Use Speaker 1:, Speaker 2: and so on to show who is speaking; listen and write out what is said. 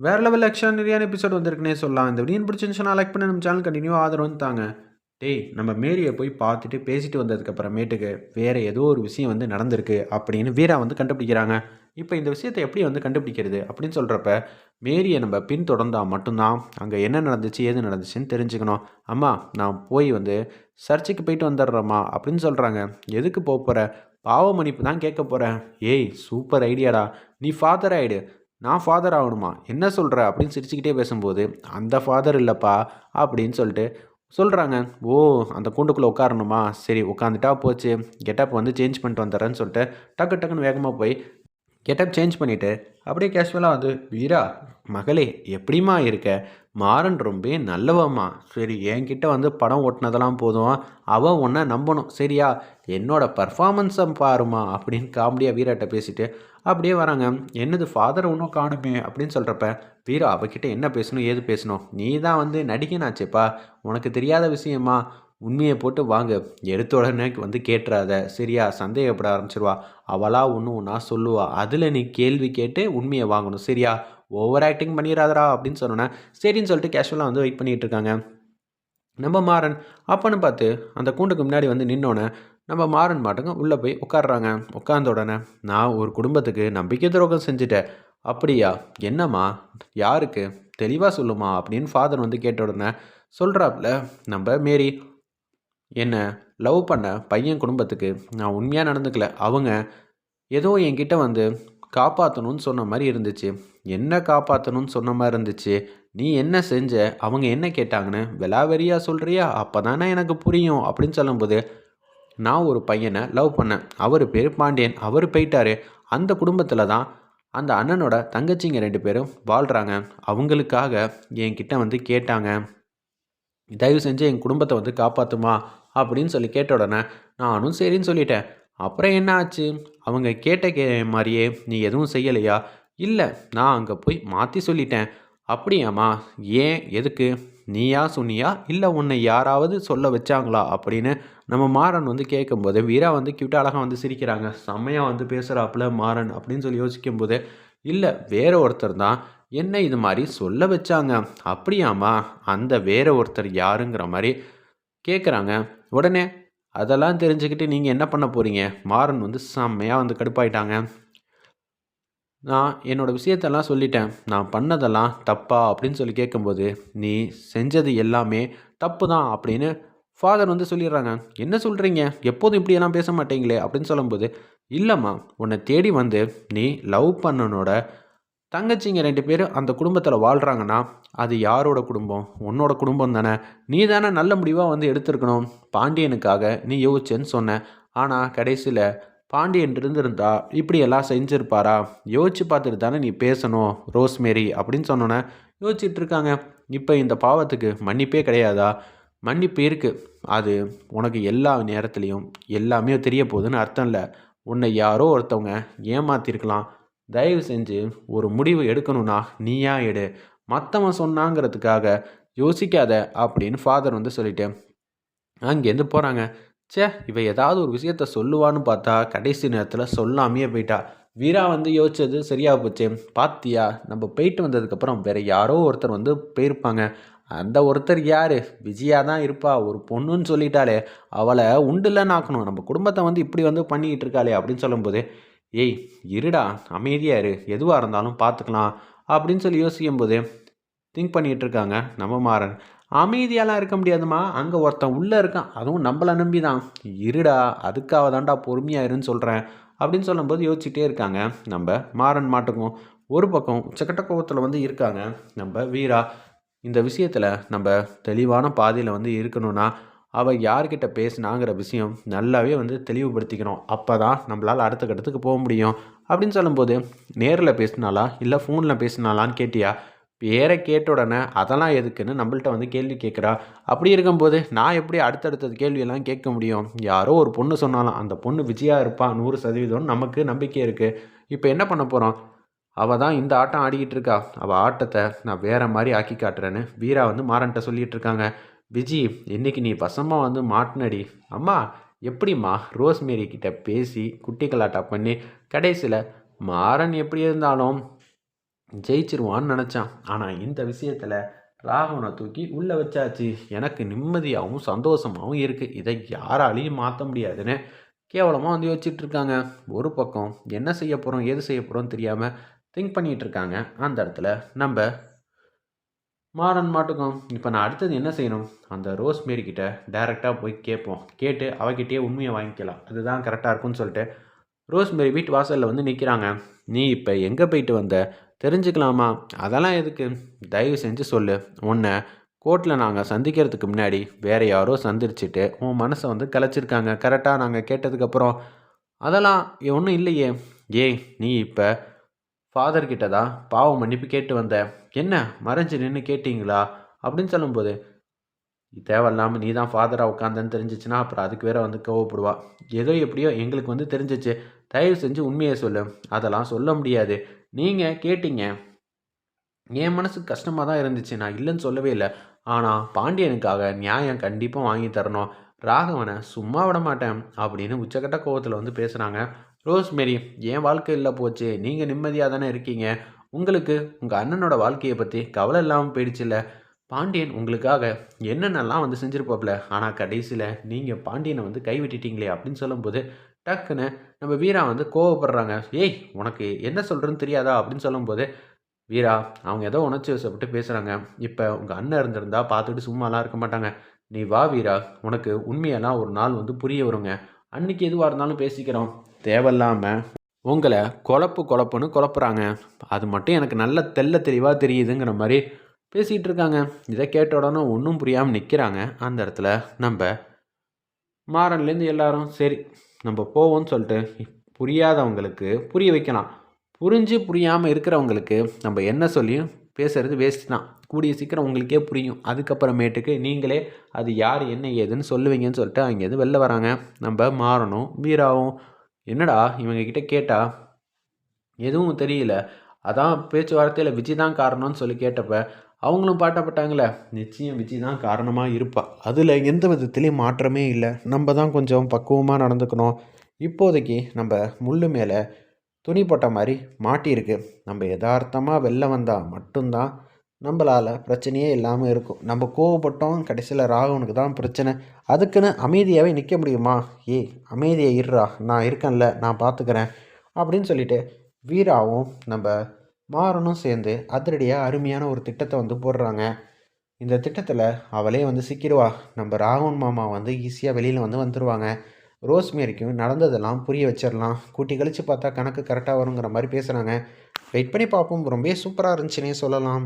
Speaker 1: வேறு level எக்ஸ்ட்ரானரியான episode வந்திருக்குனே சொல்லலாம். இந்த வீடியோ பிடிச்சிருந்துச்சுன்னா லைக் பண்ணி நம்ம சேனல் கண்டினியூ ஆதரவு தாங்க. டேய் நம்ம மேரியை போய் பார்த்துட்டு பேசிட்டு வந்ததுக்கப்புறமேட்டுக்கு வேறு ஏதோ ஒரு விஷயம் வந்து நடந்திருக்கு அப்படின்னு வீரா வந்து கண்டுபிடிக்கிறாங்க. இப்போ இந்த விஷயத்தை எப்படி வந்து கண்டுபிடிக்கிறது அப்படின்னு சொல்கிறப்ப மேரியை நம்ம பின்தொடர்ந்தால் மட்டும்தான் அங்கே என்ன நடந்துச்சு ஏது நடந்துச்சுன்னு தெரிஞ்சுக்கணும். அம்மா நான் போய் வந்து சர்ச்சுக்கு போயிட்டு வந்துடுறேம்மா அப்படின்னு சொல்கிறாங்க எதுக்கு போக போகிற பாவ மன்னிப்பு தான் கேட்க போகிறேன் ஏய் சூப்பர் ஐடியாடா நீ ஃபாதர் ஆகிடு நான் ஃபாதர் ஆகணுமா? என்ன சொல்கிற அப்படின்னு சிரிச்சுக்கிட்டே பேசும்போது அந்த ஃபாதர் இல்லைப்பா அப்படின்னு சொல்லிட்டு சொல்கிறாங்க ஓ அந்த கூண்டுக்குள்ளே உட்காரணுமா? சரி உட்காந்துட்டா போச்சு. கெட்டப் வந்து சேஞ்ச் பண்ணிட்டு வந்துடுறேன்னு சொல்லிட்டு டக்கு டக்குன்னு வேகமாக போய் கெட்டப் சேஞ்ச் பண்ணிவிட்டு அப்படியே கேஷுவலாக வந்து வீரா மகளே எப்படிம்மா இருக்க? மாறன் ரொம்ப நல்லவம்மா. சரி என்கிட்ட வந்து படம் ஓட்டினதெல்லாம் போதும். அவன் உன்னை நம்பணும். சரியா? என்னோட பர்ஃபாமன்ஸை பாருமா அப்படின்னு காமெடியாக வீராட்ட பேசிட்டு அப்படியே வராங்க. என்னது ஃபாதர் ஒன்றும் காணுமே அப்படின்னு சொல்கிறப்ப வீரா அவகிட்ட என்ன பேசணும் ஏது பேசணும்? நீ தான் வந்து நடிகனாச்சேப்பா. உனக்கு தெரியாத விஷயமா? உண்மையை போட்டு வாங்க. எடுத்த உடனே வந்து கேட்டுறாத. சரியா? சந்தேகப்பட ஆரம்பிச்சிருவா. அவளாக ஒன்று ஒன்றா சொல்லுவா. அதில் நீ கேள்வி கேட்டு உண்மையை வாங்கணும். சரியா? ஓவர் ஆக்டிங் பண்ணிடாதரா அப்படின்னு சொன்னோன்னே சரின்னு சொல்லிட்டு கேஷுவலாக வந்து வெயிட் பண்ணிகிட்டு இருக்காங்க. நம்ம மாறன் அப்பன்னு பார்த்து அந்த கூண்டுக்கு முன்னாடி வந்து நின்னோன்னே நம்ம மாறன் மாட்டங்க உள்ளே போய் உட்காடுறாங்க உட்காந்த உடனே நான் ஒரு குடும்பத்துக்கு நம்பிக்கை துரோகம் செஞ்சுட்டேன். அப்படியா? என்னம்மா? யாருக்கு? தெளிவாக சொல்லுமா? அப்படின்னு ஃபாதர் வந்து கேட்ட உடனே சொல்கிறாப்புல நம்ம மேரி என்னை லவ் பண்ண பையன் குடும்பத்துக்கு நான் உண்மையாக நடந்துக்கல. அவங்க ஏதோ என்கிட்ட வந்து காப்பாற்றணும்னு சொன்ன மாதிரி இருந்துச்சு. என்ன காப்பாற்றணும்னு சொன்ன மாதிரி இருந்துச்சு. நீ என்ன செஞ்ச? அவங்க என்ன கேட்டாங்கன்னு விலாவெறியாக சொல்கிறியா அப்போ தானே எனக்கு புரியும். அப்படின்னு சொல்லும்போது நான் ஒரு பையனை லவ் பண்ணேன். அவர் பேர் பாண்டியன். அவர் போயிட்டாரு. அந்த குடும்பத்தில் தான் அந்த அண்ணனோட தங்கச்சிங்க ரெண்டு பேரும் வாழ்கிறாங்க அவங்களுக்காக என்கிட்ட வந்து கேட்டாங்க. தயவு செஞ்சு என் குடும்பத்தை வந்து காப்பாற்றுமா அப்படின்னு சொல்லி கேட்ட உடனே நானும் சரின்னு சொல்லிட்டேன். அப்புறம் என்ன ஆச்சு? அவங்க கேட்ட கே மாதிரியே நீ எதுவும் செய்யலையா? இல்லை நான் அங்கே போய் மாற்றி சொல்லிட்டேன். அப்படியாம்மா. ஏன்? எதுக்கு? நீயா சொன்னியா இல்லை உன்னை யாராவது சொல்ல வச்சாங்களா? அப்படின்னு நம்ம மாறன் வந்து கேட்கும்போது வீரா வந்து கியூட்டாக அழகாக வந்து சிரிக்கிறாங்க. செம்மையாக வந்து பேசுகிறாப்புல மாறன் அப்படின்னு சொல்லி யோசிக்கும்போது இல்லை வேற ஒருத்தர் தான் என்ன இது மாதிரி சொல்ல வச்சாங்க. அப்படியாம்மா? அந்த வேற ஒருத்தர் யாருங்கிற மாதிரி கேட்குறாங்க உடனே அதெல்லாம் தெரிஞ்சுக்கிட்டு நீங்கள் என்ன பண்ண போகிறீங்க மாறன் வந்து செம்மையாக வந்து கடுப்பாயிட்டாங்க. நான் என்னோடய விஷயத்தெல்லாம் சொல்லிட்டேன். நான் பண்ணதெல்லாம் தப்பா அப்படின்னு சொல்லி கேட்கும்போது நீ செஞ்சது எல்லாமே தப்பு தான் அப்படின்னு ஃபாதர் வந்து சொல்லிடுறாங்க. என்ன சொல்கிறீங்க எப்போதும் இப்படியெல்லாம் பேச மாட்டீங்களே அப்படின்னு சொல்லும்போது இல்லைம்மா உன்னை தேடி வந்து நீ லவ் பண்ணனோட தங்கச்சிங்க ரெண்டு பேரும் அந்த குடும்பத்தில் வாழ்கிறாங்கன்னா அது யாரோட குடும்பம்? உன்னோட குடும்பம் தானே. நீ தானே நல்ல முடிவாக வந்து எடுத்திருக்கணும். பாண்டியனுக்காக நீ யோசிச்சேன்னு சொன்ன ஆனால் கடைசியில் பாண்டியன் இருந்திருந்தா இப்படியெல்லாம் செஞ்சுருப்பாரா? யோசிச்சு பார்த்துட்டு தானே நீ பேசணும் ரோஸ்மேரி அப்படின்னு சொன்னோன்னே யோசிச்சுட்டு இருக்காங்க. இப்போ இந்த பாவத்துக்கு மன்னிப்பே கிடையாதா? மன்னிப்பு இருக்குது அது உனக்கு எல்லா நேரத்துலையும் எல்லாமே தெரிய போகுதுன்னு அர்த்தம் இல்லை. உன்னை யாரோ ஒருத்தவங்க ஏமாத்திருக்கலாம். தயவு செஞ்சு ஒரு முடிவு எடுக்கணும்னா நீயா எடு. மற்றவன் சொன்னாங்கிறதுக்காக யோசிக்காத அப்படின்னு ஃபாதர் வந்து சொல்லிட்டேன் அங்கேருந்து போகிறாங்க சே இவன் ஏதாவது ஒரு விஷயத்த சொல்லுவான்னு பார்த்தா கடைசி நேரத்தில் சொல்லாமையே போயிட்டா. வீரா வந்து யோசிச்சது சரியாக போச்சு. பாத்தியா நம்ம போயிட்டு வந்ததுக்கப்புறம் வேற யாரோ ஒருத்தர் வந்து போயிருப்பாங்க. அந்த ஒருத்தர் யார்? விஜயா தான் இருப்பா. ஒரு பொண்ணுன்னு சொல்லிட்டாலே அவளை உண்டுலன்னு ஆக்கணும். நம்ம குடும்பத்தை வந்து இப்படி வந்து பண்ணிக்கிட்டு இருக்காளே அப்படின்னு சொல்லும்போது ஏய் இருடா அமைதியாக இரு. எதுவாக இருந்தாலும் பார்த்துக்கலாம் அப்படின்னு சொல்லி யோசிக்கும் போது திங்க் பண்ணிகிட்டு இருக்காங்க. நம்ம மாறன். அமைதியாலாம் இருக்க முடியாதுமா அங்கே ஒருத்தன் உள்ளே இருக்கான். அதுவும் நம்மளை நம்பி தான் இருடா அதுக்காக தாண்டா பொறுமையாக இருன்னு சொல்கிறேன் அப்படின்னு சொல்லும்போது யோசிச்சுட்டே இருக்காங்க. நம்ம மாறன் மாட்டுக்கும் ஒரு பக்கம் உச்சக்கட்ட கோபத்தில் வந்து இருக்காங்க. நம்ம வீரா இந்த விஷயத்தில் நம்ம தெளிவான பாதையில் வந்து இருக்கணும்னா அவள் யார்கிட்ட பேசினாங்கிற விஷயம் நல்லாவே வந்து தெளிவுபடுத்திக்கணும். அப்போ தான் நம்மளால் அடுத்த கட்டத்துக்கு போக முடியும். அப்படின்னு சொல்லும்போது நேரில் பேசினாலா இல்லை ஃபோனில் பேசினாலான்னு கேட்டியா? பேரை கேட்ட உடனே அதெல்லாம் எதுக்குன்னு நம்மள்ட்ட வந்து கேள்வி கேட்குறா? அப்படி இருக்கும்போது நான் எப்படி அடுத்தடுத்தது கேள்வியெல்லாம் கேட்க முடியும்? யாரோ ஒரு பொண்ணு சொன்னாலும் அந்த பொண்ணு விஜயா இருப்பான் நூறு சதவீதம் நமக்கு நம்பிக்கை இருக்குது இப்போ என்ன பண்ண போகிறோம் அவள் தான் இந்த ஆட்டம் ஆடிக்கிட்டு இருக்கா. அவள் ஆட்டத்தை நான் வேறு மாதிரி ஆக்கி காட்டுறேன்னு வீரா வந்து மாறன்ட்ட சொல்லிகிட்டு இருக்காங்க. விஜி இன்னைக்கு நீ பசமாக வந்து மாட்டினடி. அம்மா எப்படிம்மா ரோஸ்மேரி கிட்ட பேசி குட்டி கலாட்டா பண்ணி கடைசியில் மாறன் எப்படி இருந்தாலும் ஜெயிச்சிருவான்னு நினச்சான். ஆனால் இந்த விஷயத்தில் ராகவனை தூக்கி உள்ளே வச்சாச்சு. எனக்கு நிம்மதியாகவும் சந்தோஷமாகவும் இருக்குது இதை யாராலையும் மாற்ற முடியாதுன்னு கேவலமாக வந்து யோசிச்சுட்ருக்காங்க ஒரு பக்கம் என்ன செய்ய போகிறோம் எது செய்ய போகிறோம் தெரியாமல் திங்க் பண்ணிகிட்டு இருக்காங்க. அந்த இடத்துல நம்ம மாறன் மாட்டுக்கும். இப்போ நான் அடுத்தது என்ன செய்யணும்? அந்த ரோஸ் மேரி கிட்ட டைரெக்டாக போய் கேட்போம். கேட்டு அவகிட்டே உண்மையை வாங்கிக்கலாம். அதுதான் கரெக்டாக இருக்கும்னு சொல்லிட்டு ரோஸ்மேரி வீட்டு வாசலில் வந்து நிற்கிறாங்க நீ இப்போ எங்கே போயிட்டு வந்த? தெரிஞ்சுக்கலாமா? அதெல்லாம் எதுக்கு? தயவு செஞ்சு சொல்லு. உன்னை கோர்ட்டில் நாங்கள் சந்திக்கிறதுக்கு முன்னாடி வேறு யாரோ சந்திச்சுட்டு உன் மனசை வந்து கலைச்சிருக்காங்க. கரெக்டாக நாங்கள் கேட்டதுக்கப்புறம் அதெல்லாம் ஒன்றும் இல்லையே. ஏய் நீ இப்போ ஃபாதர்கிட்ட தான் பாவம் மன்னிப்பு கேட்டு வந்த. என்ன? மறைஞ்சு நின்று கேட்டிங்களா? அப்படின்னு சொல்லும்போது தேவையில்லாமல் நீ தான் ஃபாதராக உட்காந்தன்னு தெரிஞ்சிச்சுன்னா அப்புறம் அதுக்கு வேற வந்து கோவப்படுவா. ஏதோ எப்படியோ எங்களுக்கு வந்து தெரிஞ்சிச்சு. தயவு செஞ்சு உண்மையை சொல்லு. அதெல்லாம் சொல்ல முடியாது. நீங்கள் கேட்டீங்க. என் மனசுக்கு கஷ்டமாக தான் இருந்துச்சு. நான் இல்லைன்னு சொல்லவே இல்லை. ஆனால் பாண்டியனுக்காக நியாயம் கண்டிப்பாக வாங்கி தரணும். ராகவனை சும்மா விட மாட்டேன் அப்படின்னு உச்சக்கட்ட கோவத்தில் வந்து பேசுகிறாங்க ரோஸ்மேரி என் வாழ்க்கை இல்லை போச்சு. நீங்கள் நிம்மதியாக தானே இருக்கீங்க. உங்களுக்கு உங்கள் அண்ணனோட வாழ்க்கையை பற்றி கவலை இல்லாமல் போயிடுச்சுல்ல பாண்டியன் உங்களுக்காக என்னென்னலாம் வந்து செஞ்சுருப்பாப்ல? ஆனால் கடைசியில் நீங்கள் பாண்டியனை வந்து கைவிட்டுட்டீங்களே அப்படின்னு சொல்லும்போது டக்குன்னு நம்ம வீரா வந்து கோவப்படுறாங்க. ஏய் உனக்கு என்ன சொல்கிறேன்னு தெரியாதா? அப்படின்னு சொல்லும்போது வீரா அவங்க ஏதோ உணர்ச்சி வசப்பட்டு பேசுகிறாங்க இப்போ உங்கள் அண்ணன் இருந்திருந்தா பார்த்துட்டு சும்மாலாம் இருக்க மாட்டாங்க. நீ வா வீரா உனக்கு உண்மையெல்லாம் ஒரு நாள் வந்து புரிய வருங்க. அன்னைக்கு எதுவாக இருந்தாலும் பேசிக்கிறோம். தேவையில்லாமல் உங்களை குழப்பு குழப்புன்னு குழப்புறாங்க. அது மட்டும் எனக்கு நல்ல தெல்ல தெளிவாக தெரியுதுங்கிற மாதிரி பேசிகிட்டு இருக்காங்க இதை கேட்ட உடனே ஒன்றும் புரியாமல் நிற்கிறாங்க அந்த இடத்துல நம்ம மாறன்லேருந்து எல்லாரும் சரி நம்ம போவோம்னு சொல்லிட்டு புரியாதவங்களுக்கு புரிய வைக்கலாம். புரிஞ்சு புரியாமல் இருக்கிறவங்களுக்கு நம்ம என்ன சொல்லியும் பேசுகிறது வேஸ்ட் தான். கூடிய சீக்கிரம் உங்களுக்கே புரியும். அதுக்கப்புறமேட்டுக்கு நீங்களே அது யார் என்ன ஏதுன்னு சொல்லுவீங்கன்னு சொல்லிட்டு அங்கேருந்து வெளில வராங்க. நம்ம மாறணும் வீராவும். என்னடா இவங்கக்கிட்ட கேட்டால் எதுவும் தெரியல. அதான் பேச்சுவார்த்தையில் விஜய் தான் காரணம்னு சொல்லி கேட்டப்ப அவங்களும் பாட்டப்பட்டாங்களே. நிச்சயம் விஜய் தான் காரணமாக இருப்பா. அதில் எந்த விதத்துலேயும் மாற்றமே இல்லை. நம்ம தான் கொஞ்சம் பக்குவமாக நடந்துக்கணும். இப்போதைக்கு நம்ம முள்ளு மேலே துணி போட்ட மாதிரி மாட்டியிருக்கு. நம்ம யதார்த்தமாக வெளில வந்தால் மட்டும்தான் நம்மளால் பிரச்சனையே இல்லாமல் இருக்கும். நம்ம கோவப்பட்டோம் கடைசியில் ராகவனுக்கு தான் பிரச்சனை. அதுக்குன்னு அமைதியாகவே நிற்க முடியுமா? ஏய் அமைதியை இருறா நான் இருக்கேன்ல நான் பார்த்துக்கிறேன் அப்படின்னு சொல்லிட்டு வீராவும் நம்ம மாறனும் சேர்ந்து அதிரடியாக அருமையான ஒரு திட்டத்தை வந்து போடுறாங்க. இந்த திட்டத்தில் அவளே வந்து சிக்கிடுவா. நம்ம ராகவன் மாமா வந்து ஈஸியாக வெளியில் வந்து வந்துடுவாங்க ரோஸ்மேரிக்கும் நடந்ததெல்லாம் புரிய வச்சிடலாம். கூட்டி கழித்து பார்த்தா கணக்கு கரெக்டாக வருங்கிற மாதிரி பேசுகிறாங்க வெயிட் பண்ணி பார்ப்போம். ரொம்ப சூப்பராக இருந்துச்சுன்னே சொல்லலாம்.